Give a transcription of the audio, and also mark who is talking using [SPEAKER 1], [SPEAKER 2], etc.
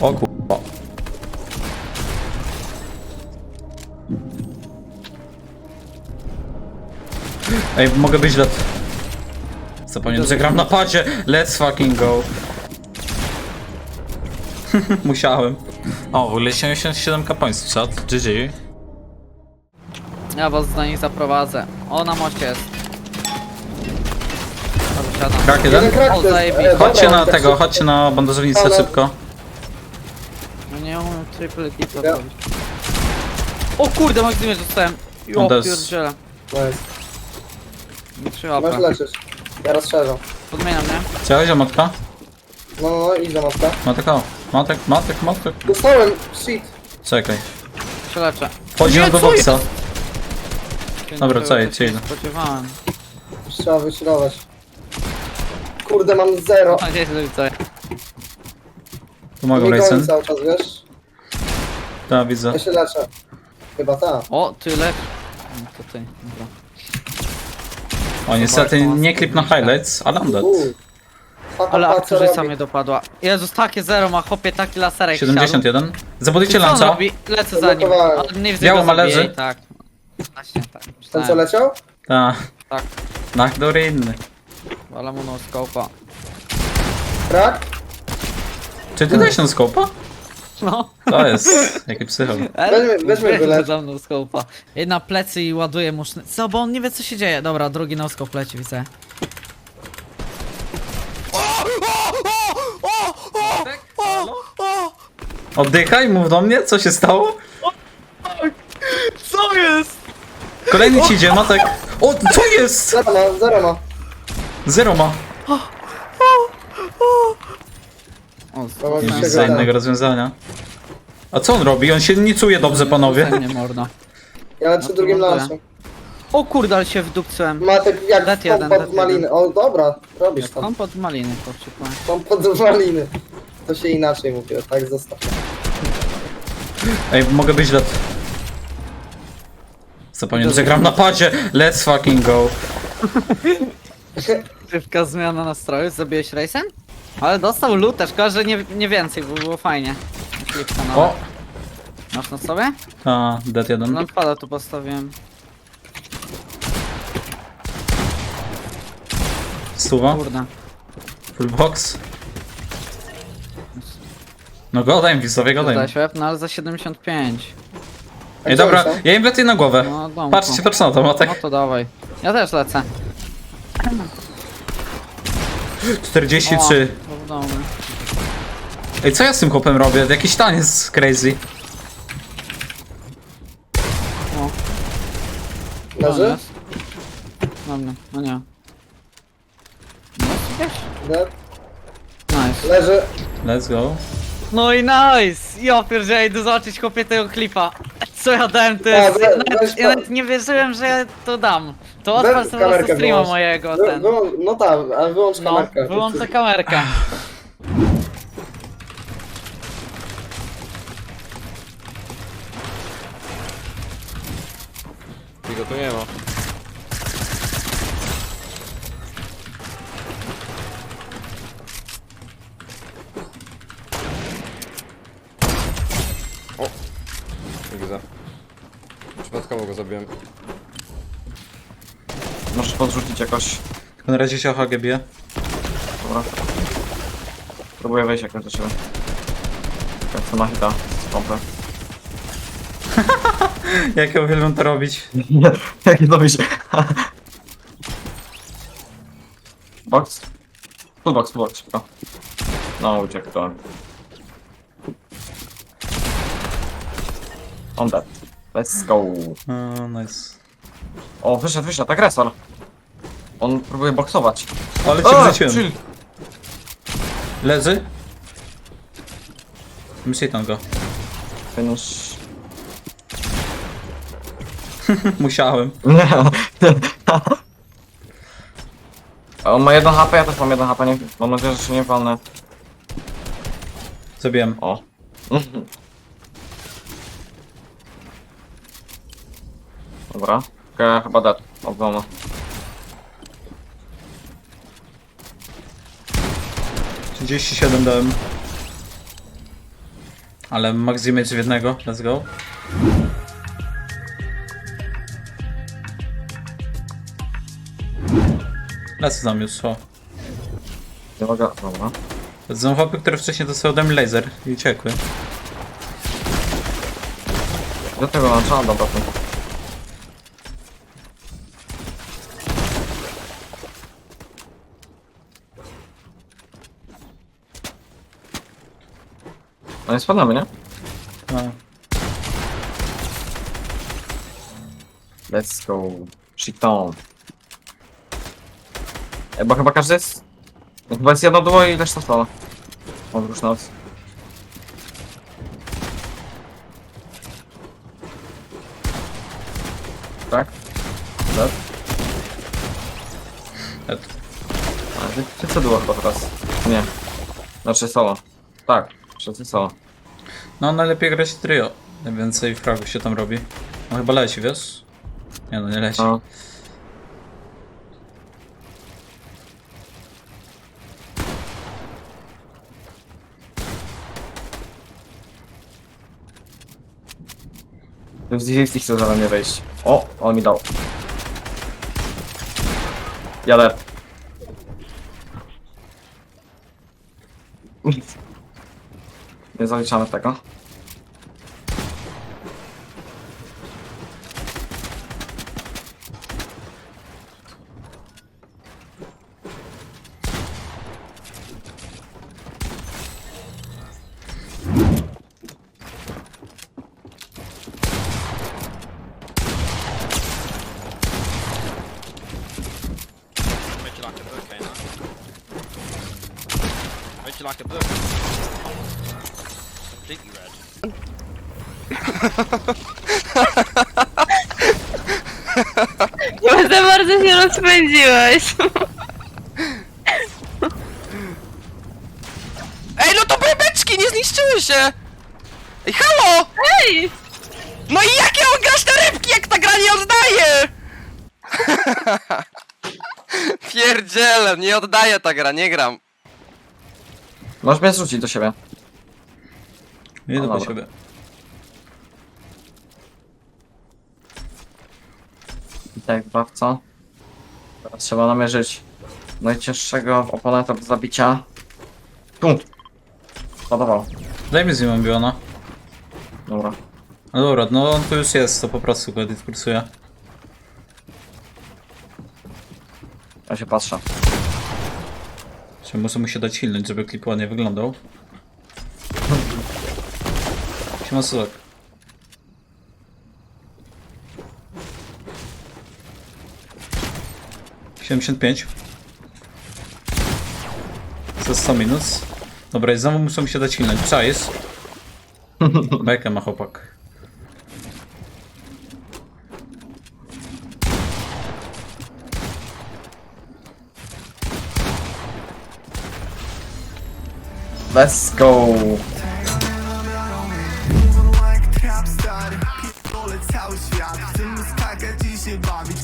[SPEAKER 1] O kurwa. Ej, mogę być lat. Zapomniałem, że gram na padzie. Let's fucking go. Musiałem. O, w ogóle 77k points, czat. GG.
[SPEAKER 2] Ja was do nich zaprowadzę. O, na moście jest. Dobra, siadam.
[SPEAKER 1] Krak jeden?
[SPEAKER 3] Jeden krak
[SPEAKER 2] O,
[SPEAKER 3] to jest.
[SPEAKER 2] zajebiście.
[SPEAKER 3] Dobra,
[SPEAKER 1] Chodźcie na
[SPEAKER 3] tak
[SPEAKER 1] tego,
[SPEAKER 3] szybko.
[SPEAKER 1] chodźcie na bandażownicę
[SPEAKER 3] Ale-
[SPEAKER 1] szybko.
[SPEAKER 2] No nie umiem triple hita
[SPEAKER 3] Ja-
[SPEAKER 2] zrobić. O kurde, Maksymie dostałem. Jo,
[SPEAKER 1] On też.
[SPEAKER 2] pierdziele.
[SPEAKER 3] Nice.
[SPEAKER 2] Nie trzy
[SPEAKER 3] Masz
[SPEAKER 2] łapę.
[SPEAKER 3] leczysz. Ja rozszerzam.
[SPEAKER 2] Podmieniam, nie?
[SPEAKER 1] Cześć, matka?
[SPEAKER 3] No, no, no, idź do matka.
[SPEAKER 1] Matek, o. Matek, matek, matek.
[SPEAKER 3] Dostałem, shit.
[SPEAKER 1] Czekaj.
[SPEAKER 2] Się leczę.
[SPEAKER 1] Wchodzimy
[SPEAKER 2] Nie,
[SPEAKER 1] do
[SPEAKER 2] co
[SPEAKER 1] boxa. Dobra,
[SPEAKER 2] nie
[SPEAKER 1] co,
[SPEAKER 2] tego
[SPEAKER 1] co
[SPEAKER 2] się Spodziewałem.
[SPEAKER 3] Trzeba wyśrodować. Kurde, mam zero.
[SPEAKER 2] Że co.
[SPEAKER 1] Pomagam,
[SPEAKER 3] Nie goni
[SPEAKER 1] Rayson.
[SPEAKER 3] cały czas, wiesz?
[SPEAKER 1] Tak, widzę.
[SPEAKER 3] Ja się leczę. Chyba tak.
[SPEAKER 2] O, ty. No, to ty, dobra.
[SPEAKER 1] O, niestety nie klip na highlights.
[SPEAKER 3] Uuu. Pa, pa,
[SPEAKER 2] Ale
[SPEAKER 3] pa, co
[SPEAKER 2] aktorzyca
[SPEAKER 3] robi?
[SPEAKER 2] mnie dopadła. Jezus, takie zero ma, chłopie, taki laserek
[SPEAKER 1] 71. Zabudujcie
[SPEAKER 2] siadł. Co on
[SPEAKER 1] lanca.
[SPEAKER 2] robi? Lecę za nim. Ale więcej
[SPEAKER 1] Biało ma leży.
[SPEAKER 2] i Tak. Właśnie, tak.
[SPEAKER 3] Ten co
[SPEAKER 2] myślałem.
[SPEAKER 3] leciał?
[SPEAKER 1] Tak.
[SPEAKER 2] Tak.
[SPEAKER 1] Na który inny.
[SPEAKER 2] Ale mu no scope'a.
[SPEAKER 3] Krak?
[SPEAKER 1] Czy ty dałeś na skopa?
[SPEAKER 2] No.
[SPEAKER 1] To jest. Jaki psychol.
[SPEAKER 3] Weźmy- weźmy go lecz.
[SPEAKER 2] za mną scope'a. Jedna plecy i ładuje mu szny... Co, bo on nie wie co się dzieje. Dobra, drugi no scope leci, widzę.
[SPEAKER 1] Oddychaj, mów do mnie, co się stało?
[SPEAKER 2] Co jest?
[SPEAKER 1] Kolejny ci idzie, Matek. O, co jest?
[SPEAKER 3] Zero ma, zero ma.
[SPEAKER 1] Zero ma.
[SPEAKER 2] O,
[SPEAKER 1] Nie
[SPEAKER 3] gada.
[SPEAKER 1] innego rozwiązania. A co on robi? On się nicuje dobrze, panowie.
[SPEAKER 2] Nie morda.
[SPEAKER 3] Ja lecę
[SPEAKER 2] No
[SPEAKER 3] drugim lancem.
[SPEAKER 2] O kurde, ale się wdupcyłem.
[SPEAKER 3] Matek jak
[SPEAKER 2] Dat jeden,
[SPEAKER 3] kompot
[SPEAKER 2] dat
[SPEAKER 3] maliny. O, dobra, robisz to.
[SPEAKER 2] Kompot maliny, chłopczyku.
[SPEAKER 3] Kompot maliny. To się inaczej mówi, o, tak zostaw.
[SPEAKER 1] Ej, mogę być lat. Zapomniałem, że gram na padzie. Let's fucking go.
[SPEAKER 2] Szybka zmiana nastroju, zrobiłeś rejsem? Ale dostał lutę, szkoda, że nie, nie więcej, bo było fajnie. Klipka na
[SPEAKER 1] O,
[SPEAKER 2] Masz na sobie?
[SPEAKER 1] a, dead jeden.
[SPEAKER 2] No pada tu postawiłem.
[SPEAKER 1] Stuwa,
[SPEAKER 2] Kurde.
[SPEAKER 1] full box. No godaj mi, widzowie, godaj mi.
[SPEAKER 2] Zaś łeb, no ale za 75.
[SPEAKER 3] A
[SPEAKER 1] Ej,
[SPEAKER 3] gdzie
[SPEAKER 1] dobra,
[SPEAKER 3] oni
[SPEAKER 1] ja im lepiej na głowę.
[SPEAKER 2] No, domku.
[SPEAKER 1] Patrzcie, patrz na to,
[SPEAKER 2] No
[SPEAKER 1] Matek.
[SPEAKER 2] to dawaj. Ja też lecę.
[SPEAKER 1] 43. Ej, co ja z tym chłopem robię? Jakiś taniec crazy.
[SPEAKER 2] O,
[SPEAKER 3] Leży?
[SPEAKER 2] no nie. No. Nice.
[SPEAKER 3] Leży.
[SPEAKER 1] Let's go.
[SPEAKER 2] No i nice! Ja pierdzielę, idę zobaczyć chłopie tego klipa. Co ja dałem, to
[SPEAKER 3] A,
[SPEAKER 2] jest...
[SPEAKER 3] we-
[SPEAKER 2] Ja nawet, ja nawet nie wierzyłem, że ja to dam. To
[SPEAKER 3] Weź
[SPEAKER 2] odpal sobie po prostu streama
[SPEAKER 3] wyłącz.
[SPEAKER 2] mojego,
[SPEAKER 3] Wy,
[SPEAKER 2] ten.
[SPEAKER 3] wyłą- no tak, ale wyłącz
[SPEAKER 2] No,
[SPEAKER 3] kamerkę.
[SPEAKER 2] wyłączę kamerkę.
[SPEAKER 4] Tego tu nie ma. O! Przypadkowo go zabiłem.
[SPEAKER 5] Możesz podrzucić jakoś.
[SPEAKER 1] Tylko na razie się bije.
[SPEAKER 5] Dobra. Próbuję wejść jakoś do siebie. Jak to ma hita z pompy.
[SPEAKER 1] Jak ja uwielbiam to robić.
[SPEAKER 5] Nie, jak nie. Box? Full box, full box, szybko. No, uciekł to. On dead. Let's go.
[SPEAKER 1] O, nice.
[SPEAKER 5] O, wyszedł, wyszedł, agresor. On próbuje boksować.
[SPEAKER 1] Ale cię wrzuciłem. Leży? Myślij tam go.
[SPEAKER 5] Finish.
[SPEAKER 1] Musiałem.
[SPEAKER 5] On ma 1 HP, ja też mam 1 HP, nie, mam nadzieję, że się nie walnę.
[SPEAKER 1] Zabiłem.
[SPEAKER 5] O. Dobra. Okay, chyba dead. Od domu.
[SPEAKER 1] Trzydzieści siedem dałem. Ale max damage w jednego, let's go. Lecę zamiósł, o.
[SPEAKER 5] Nie mogę, dobra.
[SPEAKER 1] To są chłopy, które wcześniej dostały ode mnie laser i uciekły.
[SPEAKER 5] Do tego launcha, dobra, to. No nie spadamy, nie?
[SPEAKER 1] No.
[SPEAKER 5] Let's go. Shiton. E, bo chyba każdy jest... no Chyba jest jedno duo i reszta spada. Odróż noc. Tak? Tak?
[SPEAKER 1] Et.
[SPEAKER 5] A, ty, ty co duo chyba teraz? Nie. Znaczy solo. Tak, wszyscy solo.
[SPEAKER 1] no najlepiej grać trio. Najwięcej fragów się tam robi. No chyba leci, wiesz? Nie no, nie leci.
[SPEAKER 5] No. To jest 200 chce za mnie wejść. O, on mi dał. Jadę. Zaliczamy tego.
[SPEAKER 6] Make you like a book, ain't I? Make you like a book.
[SPEAKER 7] Bo za bardzo się rozpędziłeś.
[SPEAKER 8] Ej, no to bebeczki nie zniszczyły się! Ej, halo!
[SPEAKER 7] Ej!
[SPEAKER 8] No i jakie on grasz na rybki, jak ta gra nie oddaje? Pierdziele, nie oddaje ta gra, nie gram.
[SPEAKER 5] Możesz mnie zrzucić do siebie. No
[SPEAKER 1] po
[SPEAKER 5] dobra.
[SPEAKER 1] siebie.
[SPEAKER 5] Tak, bawco. Teraz trzeba namierzyć najcięższego oponenta do zabicia. Tu! Ładował.
[SPEAKER 1] Daj mi z nim ambiona.
[SPEAKER 5] Dobra.
[SPEAKER 1] No dobra, no on tu już jest, to po prostu go dyskursuje.
[SPEAKER 5] Ja się patrzę.
[SPEAKER 1] Czy muszę mu się dać hilnąć, żeby klip ładnie wyglądał. Siema Suzak. Siedemdziesiąt pięć. Za 100 minut. Dobra, i znowu muszę mu się dać hilnąć. Czajs. Bekę ma chłopak.
[SPEAKER 5] Let's go!
[SPEAKER 9] Trap